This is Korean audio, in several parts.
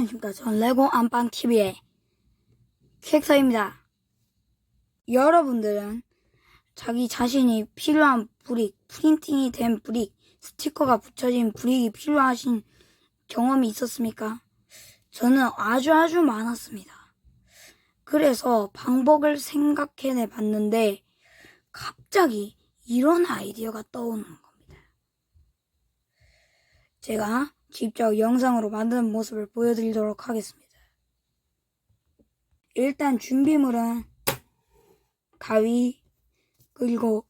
안녕하십니까. 전 레고 안방TV의 킥서입니다. 여러분들은 자기 자신이 필요한 브릭, 프린팅이 된 브릭, 스티커가 붙여진 브릭이 필요하신 경험이 있었습니까? 저는 아주 아주 많았습니다. 그래서 방법을 생각해내 봤는데 갑자기 이런 아이디어가 떠오르는 겁니다. 제가 직접 영상으로 만드는 모습을 보여드리도록 하겠습니다. 일단 준비물은 가위, 그리고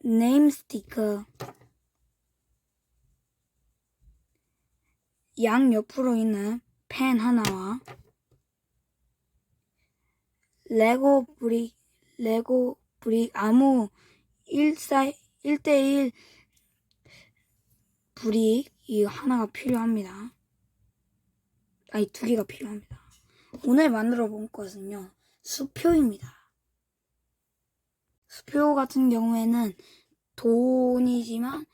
네임 스티커, 양 옆으로 있는 펜 하나와 레고 브릭, 레고 브릭 아무 1사, 1대1 브릭이 하나가 필요합니다. 아니, 두 개가 필요합니다. 오늘 만들어 본 것은요, 수표입니다. 수표 같은 경우에는 돈이지만,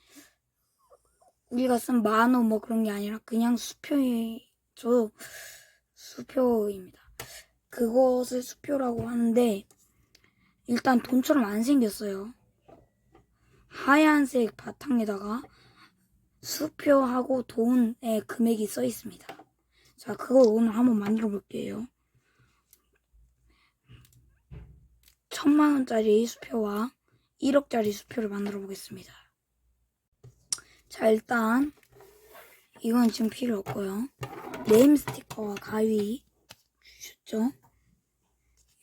우리가 쓴 만원 뭐 그런 게 아니라 그냥 수표이죠. 수표입니다. 그것을 수표라고 하는데, 일단 돈처럼 안 생겼어요. 하얀색 바탕에다가 수표하고 돈의 금액이 써 있습니다. 자, 그거 오늘 한번 만들어 볼게요. 천만 원짜리 수표와 1억짜리 수표를 만들어 보겠습니다. 자, 일단 이건 지금 필요 없고요. 네임 스티커와 가위 주셨죠?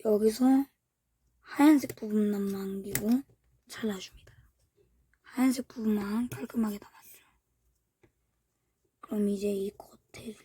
여기서 하얀색 부분만 남기고 잘라줍니다. 하얀색 부분만 깔끔하게 담았죠. 그럼 이제 이 겉에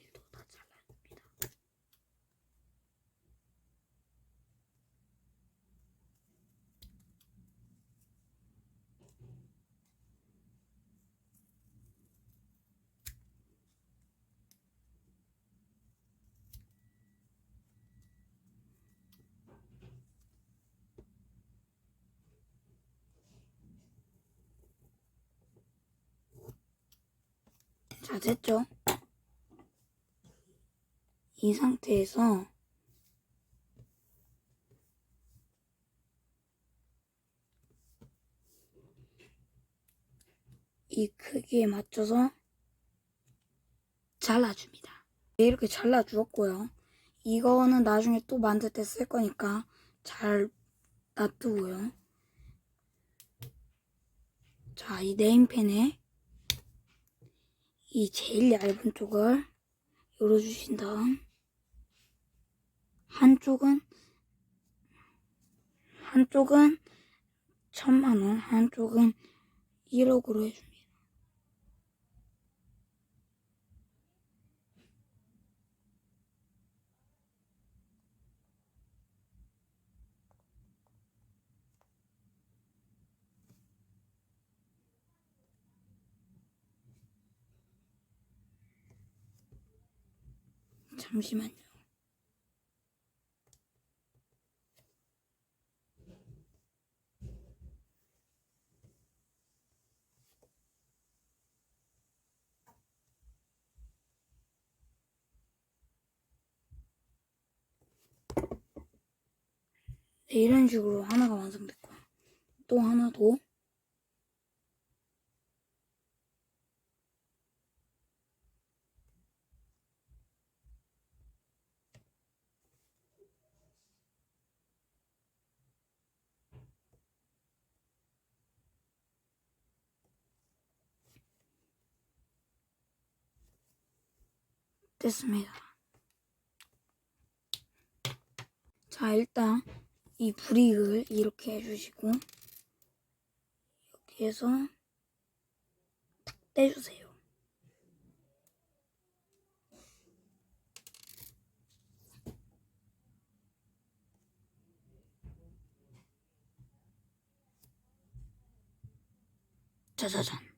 자, 됐죠? 이 상태에서 이 크기에 맞춰서 잘라줍니다. 이렇게 잘라주었고요. 이거는 나중에 또 만들 때 쓸 거니까 잘 놔두고요. 자, 이 네임펜에 이 제일 얇은 쪽을 열어주신 다음 한쪽은 한쪽은 천만 원, 한쪽은 1억으로 해줍니다. 잠시만요. 네, 이런 식으로 하나가 완성됐고 또 하나 더 됐습니다. 자, 일단 이 브릭을 이렇게 해주시고 여기에서 탁 떼주세요. 짜자잔.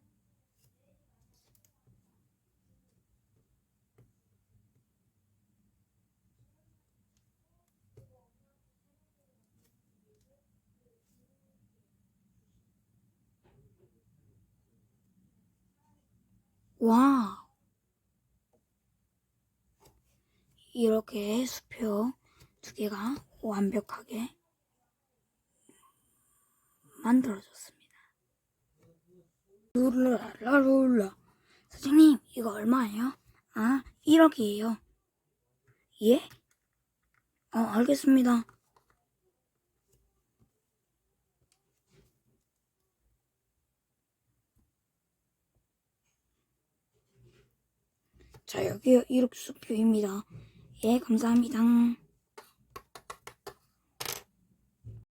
와. 이렇게 수표 두 개가 완벽하게 만들어졌습니다. 룰라라룰라. 선생님, 이거 얼마예요? 아, 1억이에요. 예? 어, 알겠습니다. 자, 여기요. 1억 수표입니다. 예, 감사합니다.